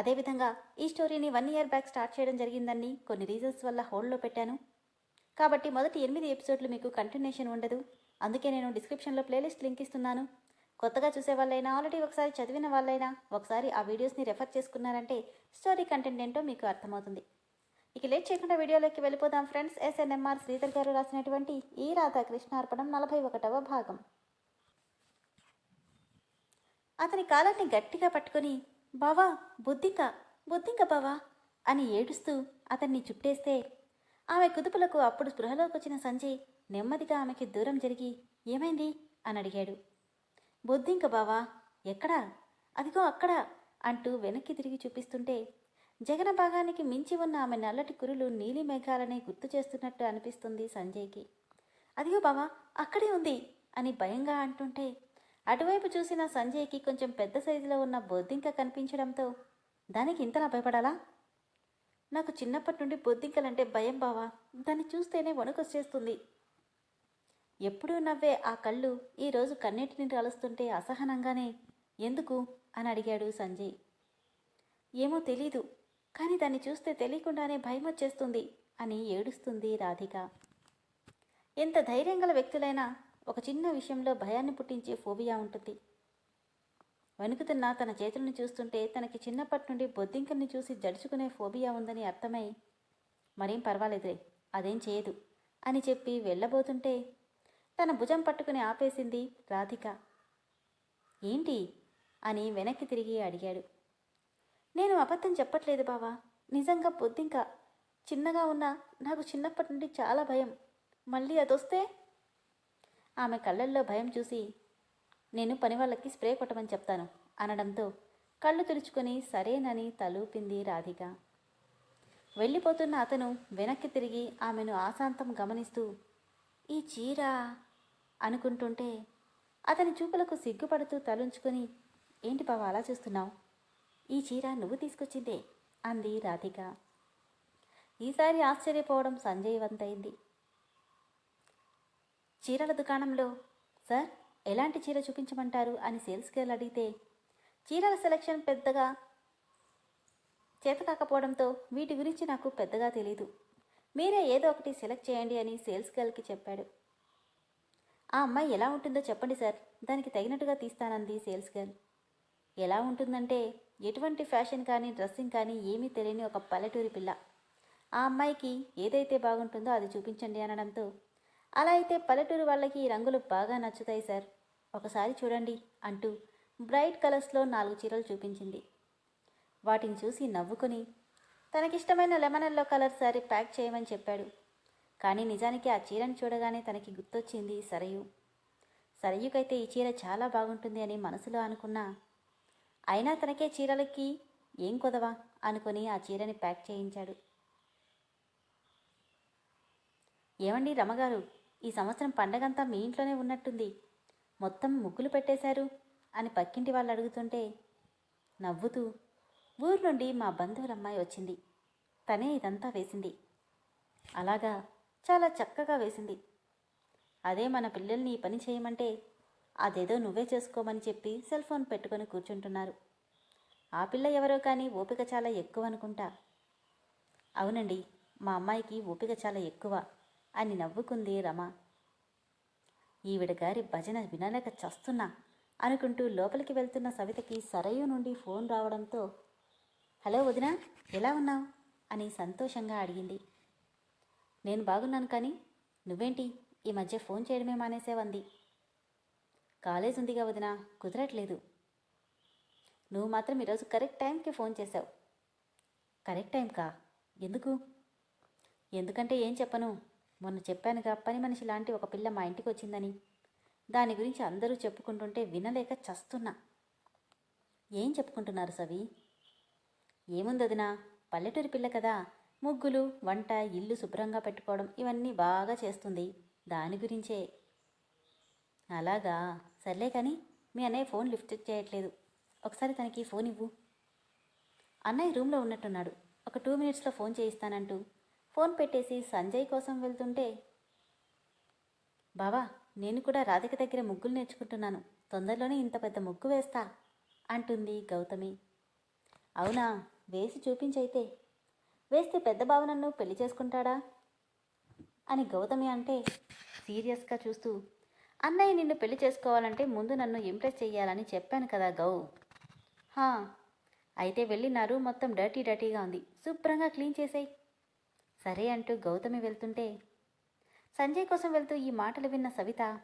అదేవిధంగా ఈ స్టోరీని వన్ ఇయర్ బ్యాక్ స్టార్ట్ చేయడం జరిగిందని కొన్ని రీజన్స్ వల్ల హోల్డ్లో పెట్టాను. కాబట్టి మొదటి ఎనిమిది ఎపిసోడ్లు మీకు కంటిన్యూషన్ ఉండదు. అందుకే నేను డిస్క్రిప్షన్లో ప్లేలిస్ట్ లింక్ ఇస్తున్నాను. కొత్తగా చూసే వాళ్ళైనా ఆల్రెడీ ఒకసారి చదివిన వాళ్ళైనా ఒకసారి ఆ వీడియోస్ని రెఫర్ చేసుకున్నారంటే స్టోరీ కంటెంట్ ఏంటో మీకు అర్థమవుతుంది. ఇక లేట్ చేయకుండా వీడియోలోకి వెళ్ళిపోదాం ఫ్రెండ్స్. ఎస్ఎన్ఎంఆర్ శ్రీధర్ గారు రాసినటువంటి ఈ రాధాకృష్ణ అర్పణం నలభై ఒకటవ భాగం. అతని కాలాన్ని గట్టిగా పట్టుకుని బావా బుద్ధింక? బుద్ధింక బావా? అని ఏడుస్తూ అతన్ని చుట్టేస్తే ఆమె కుదుపులకు అప్పుడు స్పృహలోకి వచ్చిన సంజయ్ నెమ్మదిగా ఆమెకి దూరం జరిగి ఏమైంది? అని అడిగాడు. బొద్దింక బావా ఎక్కడా? అదిగో అక్కడ అంటూ వెనక్కి తిరిగి చూపిస్తుంటే జగన భాగానికి మించి ఉన్న ఆమె నల్లటి కురులు నీలి మేఘాలనే గుర్తు చేస్తున్నట్టు అనిపిస్తుంది సంజయ్కి. అదిగో బావా అక్కడే ఉంది అని భయంగా అంటుంటే అటువైపు చూసిన సంజయ్కి కొంచెం పెద్ద సైజులో ఉన్న బొద్దింక కనిపించడంతో దానికి ఇంతలా భయపడాలా? నాకు చిన్నప్పటి నుండి బొద్దింకలంటే భయం బావా. దాన్ని చూస్తేనే వణుకొచ్చేస్తుంది. ఎప్పుడూ నవ్వే ఆ కళ్ళు ఈరోజు కన్నీటిని రాలుస్తుంటే అసహనంగానే ఎందుకు? అని అడిగాడు సంజయ్. ఏమో తెలీదు కానీ దాన్ని చూస్తే తెలియకుండానే భయం వచ్చేస్తుంది అని ఏడుస్తుంది రాధిక. ఎంత ధైర్యం గల వ్యక్తులైనా ఒక చిన్న విషయంలో భయాన్ని పుట్టించే ఫోబియా ఉంటుంది. వణుకుతున్న తన చేతులను చూస్తుంటే తనకి చిన్నప్పటి నుండి బొద్దింకల్ని చూసి జడుచుకునే ఫోబియా ఉందని అర్థమై మరేం పర్వాలేదులే అదేం చేయదు అని చెప్పి వెళ్ళబోతుంటే తన భుజం పట్టుకుని ఆపేసింది రాధిక. ఏంటి? అని వెనక్కి తిరిగి అడిగాడు. నేను అబద్ధం చెప్పట్లేదు బావా నిజంగా బొద్దింక చిన్నగా ఉన్నా నాకు చిన్నప్పటి నుండి చాలా భయం. మళ్ళీ అదొస్తే ఆమె కళ్ళల్లో భయం చూసి నేను పని వాళ్ళకి స్ప్రే కొట్టమని చెప్తాను అనడంతో కళ్ళు తుడుచుకొని సరేనని తలూపింది రాధిక. వెళ్ళిపోతున్న అతను వెనక్కి తిరిగి ఆమెను ఆశాంతం గమనిస్తూ ఈ చీర అనుకుంటుంటే అతని చూపులకు సిగ్గుపడుతూ తలుంచుకొని ఏంటి బావ అలా చూస్తున్నావు? ఈ చీర నువ్వు తీసుకొచ్చిందే అంది రాధిక. ఈసారి ఆశ్చర్యపోవడం సంజయ్ వంతైంది చీరల దుకాణంలో సార్ ఎలాంటి చీర చూపించమంటారు? అని సేల్స్ గర్ల్ అడిగితే చీరల సెలక్షన్ పెద్దగా చేత కాకపోవడంతో వీటి గురించి నాకు పెద్దగా తెలీదు. మీరే ఏదో ఒకటి సెలెక్ట్ చేయండి అని సేల్స్ గర్ల్కి చెప్పాడు. ఆ అమ్మాయి ఎలా ఉంటుందో చెప్పండి సార్. దానికి తగినట్టుగా తీస్తానంది సేల్స్ గర్ల్. ఎలా ఉంటుందంటే ఎటువంటి ఫ్యాషన్ కానీ డ్రెస్సింగ్ కానీ ఏమీ తెలియని ఒక పల్లెటూరి పిల్ల. ఆ అమ్మాయికి ఏదైతే బాగుంటుందో అది చూపించండి అనడంతో అలా అయితే పల్లెటూరు వాళ్ళకి ఈ రంగులు బాగా నచ్చుతాయి సార్. ఒకసారి చూడండి అంటూ బ్రైట్ కలర్స్లో నాలుగు చీరలు చూపించింది. వాటిని చూసి నవ్వుకుని తనకిష్టమైన lemon yellow colour sari pack చేయమని చెప్పాడు. కానీ నిజానికి ఆ చీరను చూడగానే తనకి గుర్తొచ్చింది సరయు. సరయుకైతే ఈ చీర చాలా బాగుంటుంది అని మనసులో అనుకున్నా. అయినా తనకే చీరలకి ఏం కొదవా అనుకుని ఆ చీరని ప్యాక్ చేయించాడు. ఏమండి రమగారు? ఈ సంవత్సరం పండగంతా మీ ఇంట్లోనే ఉన్నట్టుంది. మొత్తం ముగ్గులు పెట్టేశారు అని పక్కింటి వాళ్ళు అడుగుతుంటే నవ్వుతూ ఊరు నుండి మా బంధువుల అమ్మాయి వచ్చింది. తనే ఇదంతా వేసింది. అలాగా చాలా చక్కగా వేసింది. అదే మన పిల్లల్ని ఈ పని చేయమంటే అదేదో నువ్వే చేసుకోమని చెప్పి సెల్ ఫోన్ పెట్టుకొని కూర్చుంటున్నారు. ఆ పిల్ల ఎవరో కానీ ఓపిక చాలా ఎక్కువ అనుకుంటా. అవునండి మా అమ్మాయికి ఓపిక చాలా ఎక్కువ. అని నవ్వుకుంది రమ. ఈవిడ గారి భజన వినలేక చస్తున్నా. అనుకుంటూ లోపలికి వెళ్తున్న సవితకి సరయు నుండి ఫోన్ రావడంతో హలో వదిన ఎలా ఉన్నావు? అని సంతోషంగా అడిగింది. నేను బాగున్నాను కానీ నువ్వేంటి? ఈ మధ్య ఫోన్ చేయడమే మానేసేవంది. కాలేజ్ ఉందిగా వదిన కుదరట్లేదు. నువ్వు మాత్రం ఈరోజు కరెక్ట్ టైంకి ఫోన్ చేశావు. కరెక్ట్ టైంకా ఎందుకు? ఎందుకంటే ఏం చెప్పను. మొన్న చెప్పానుగా పని మనిషి లాంటి ఒక పిల్ల మా ఇంటికి వచ్చిందని. దాని గురించి అందరూ చెప్పుకుంటుంటే వినలేక చస్తున్నా. ఏం చెప్పుకుంటున్నారు సవి? ఏముంది వదినా పల్లెటూరి పిల్ల కదా. ముగ్గులు వంట ఇల్లు శుభ్రంగా పెట్టుకోవడం ఇవన్నీ బాగా చేస్తుంది. దాని గురించే. అలాగా? సర్లే కానీ మీ అన్నయ్య ఫోన్ లిఫ్ట్ చేయట్లేదు. ఒకసారి తనకి ఫోన్ ఇవ్వు. అన్నయ్య రూమ్లో ఉన్నట్టున్నాడు. ఒక టూ మినిట్స్లో ఫోన్ చేయిస్తానంటూ. ఫోన్ పెట్టేసి సంజయ్ కోసం వెళ్తుంటే బావా నేను కూడా రాధిక దగ్గర ముగ్గులు నేర్చుకుంటున్నాను. తొందరలోనే ఇంత పెద్ద ముగ్గు వేస్తా అంటుంది గౌతమి. అవునా? వేసి చూపించైతే. వేస్తే పెద్ద బావ నన్ను పెళ్ళి చేసుకుంటాడా? అని గౌతమి అంటే సీరియస్గా చూస్తూ అన్నయ్య నిన్ను పెళ్ళి చేసుకోవాలంటే ముందు నన్ను ఇంప్రెస్ చేయాలని చెప్పాను కదా గౌ. హా అయితే వెళ్ళి నా రూమ్ మొత్తం డర్టీ డర్టీగా ఉంది. శుభ్రంగా క్లీన్ చేసేయి. సరే అంటూ గౌతమి వెళ్తుంటే సంజయ్ కోసం వెళ్తూ ఈ మాటలు విన్న సవిత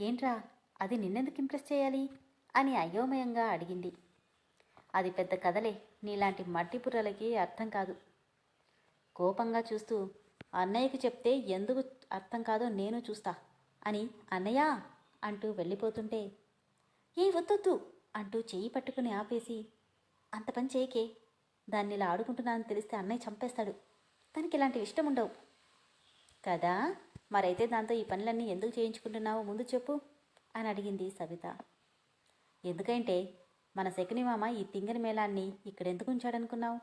ఏంట్రా అది నిన్నెందుకు ఇంప్రెస్ చేయాలి? అని అయోమయంగా అడిగింది. అది పెద్ద కథలే నీలాంటి మట్టి పుర్రలకి అర్థం కాదు. కోపంగా చూస్తూ అన్నయ్యకి చెప్తే ఎందుకు అర్థం కాదో నేను చూస్తా అని అన్నయ్య అంటూ వెళ్ళిపోతుంటే ఏ వద్దొద్దు అంటూ చెయ్యి పట్టుకుని ఆపేసి అంత పని చేయకే దాన్ని ఇలా ఆడుకుంటున్నానని తెలిస్తే అన్నయ్య చంపేస్తాడు. తనకి ఇలాంటివి ఇష్టం ఉండవు. కదా? మరైతే దాంతో ఈ పనులన్నీ ఎందుకు చేయించుకుంటున్నావో? ముందు చెప్పు అని అడిగింది సవిత ఎందుకంటే మన శకుని మామ ఈ తింగని మేళాన్ని ఇక్కడెందుకు ఉంచాడనుకున్నావు?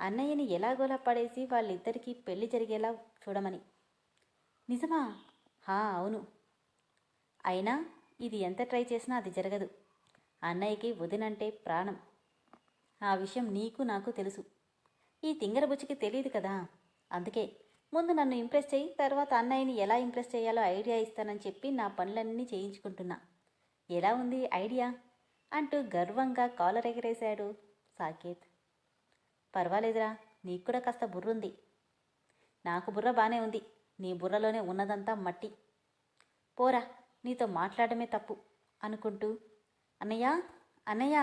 అన్నయ్యని ఎలాగోలా పడేసి వాళ్ళిద్దరికీ పెళ్ళి జరిగేలా చూడమని. నిజమా? హా అవును. అయినా ఇది ఎంత ట్రై చేసినా అది జరగదు. అన్నయ్యకి వదినంటే ప్రాణం. ఆ విషయం నీకు నాకు తెలుసు. ఈ తింగరబుచ్చికి తెలియదు కదా. అందుకే ముందు నన్ను ఇంప్రెస్ చేయి తర్వాత అన్నయ్యని ఎలా ఇంప్రెస్ చేయాలో ఐడియా ఇస్తానని చెప్పి నా పనులన్నీ చేయించుకుంటున్నా. ఎలా ఉంది ఐడియా? అంటూ గర్వంగా కాలర్ ఎగరేశాడు సాకేత్. పర్వాలేదురా నీకు కూడా కాస్త బుర్రుంది. నాకు బుర్ర బాగానే ఉంది నీ బుర్రలోనే ఉన్నదంతా మట్టి. పోరా నీతో మాట్లాడమే తప్పు అనుకుంటూ అన్నయ్య అన్నయ్య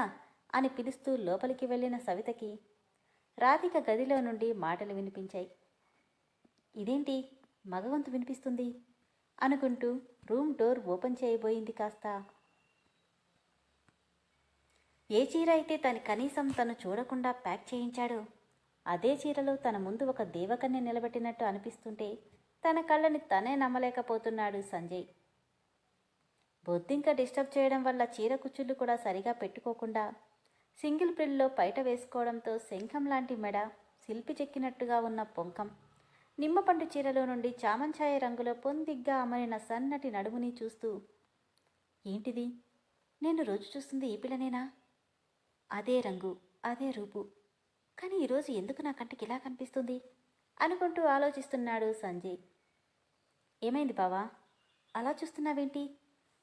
అని పిలుస్తూ లోపలికి వెళ్ళిన సవితకి రాధిక గదిలో నుండి మాటలు వినిపించాయి. ఇదేంటి? మగవంతు వినిపిస్తుంది? అనుకుంటూ రూమ్ డోర్ ఓపెన్ చేయబోయింది కాస్త. ఏ చీర అయితే తను కనీసం తను చూడకుండా ప్యాక్ చేయించాడో అదే చీరలో తన ముందు ఒక దేవకన్య నిలబెట్టినట్టు అనిపిస్తుంటే తన కళ్ళని తనే నమ్మలేకపోతున్నాడు సంజయ్. బొద్దింక డిస్టర్బ్ చేయడం వల్ల చీర కుచ్చుళ్ళు కూడా సరిగా పెట్టుకోకుండా సింగిల్ ప్రిల్లో పైట వేసుకోవడంతో శంఖం లాంటి మెడ శిల్పి చెక్కినట్టుగా ఉన్న పొంకం. నిమ్మపండు చీరలో నుండి చామంచాయ రంగులో పొందిగ్గా అమరిన సన్నటి నడుముని చూస్తూ ఏంటిది? నేను రోజు చూస్తుంది ఈ పిల్లనేనా? అదే రంగు అదే రూపు. కానీ ఈరోజు ఎందుకు నా కంటికి ఇలా కనిపిస్తుంది? అనుకుంటూ ఆలోచిస్తున్నాడు సంజయ్. ఏమైంది బావా? అలా చూస్తున్నావేంటి?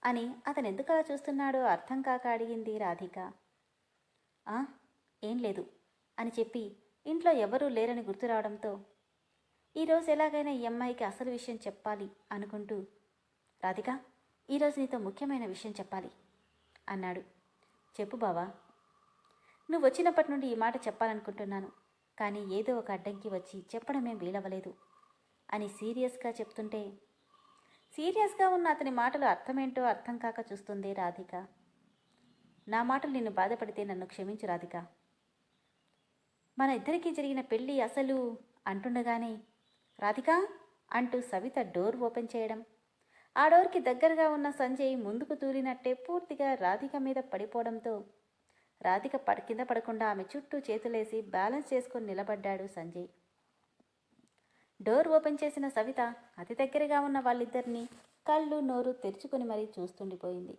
అని అతను ఎందుకు అలా చూస్తున్నాడో అర్థం కాక అడిగింది రాధిక. ఏం లేదు అని చెప్పి ఇంట్లో ఎవరూ లేరని గుర్తు రావడంతో ఈరోజు ఎలాగైనా ఈ అమ్మాయికి అసలు విషయం చెప్పాలి అనుకుంటూ రాధిక ఈరోజు నీతో ముఖ్యమైన విషయం చెప్పాలి అన్నాడు. చెప్పు బావా. నువ్వు వచ్చినప్పటి నుండి ఈ మాట చెప్పాలనుకుంటున్నాను కానీ ఏదో ఒక అడ్డంకి వచ్చి చెప్పడమే వీలవ్వలేదు అని సీరియస్గా చెప్తుంటే సీరియస్గా ఉన్న అతని మాటలు అర్థమేంటో అర్థం కాక చూస్తుంది రాధిక. నా మాటలు నిన్ను బాధపడితే నన్ను క్షమించు రాధిక. మన ఇద్దరికీ జరిగిన పెళ్ళి అసలు అంటుండగానే రాధిక అంటూ సవిత డోర్ ఓపెన్ చేయడం. ఆ డోర్కి దగ్గరగా ఉన్న సంజయ్ ముందుకు తూలినట్టే పూర్తిగా రాధిక మీద పడిపోవడంతో రాధిక పడ కింద పడకుండా ఆమె చుట్టూ చేతులేసి బ్యాలెన్స్ చేసుకొని నిలబడ్డాడు సంజయ్. డోర్ ఓపెన్ చేసిన సవిత అతి దగ్గరగా ఉన్న వాళ్ళిద్దరినీ కళ్ళు నోరు తెరుచుకొని మరీ చూస్తుండిపోయింది.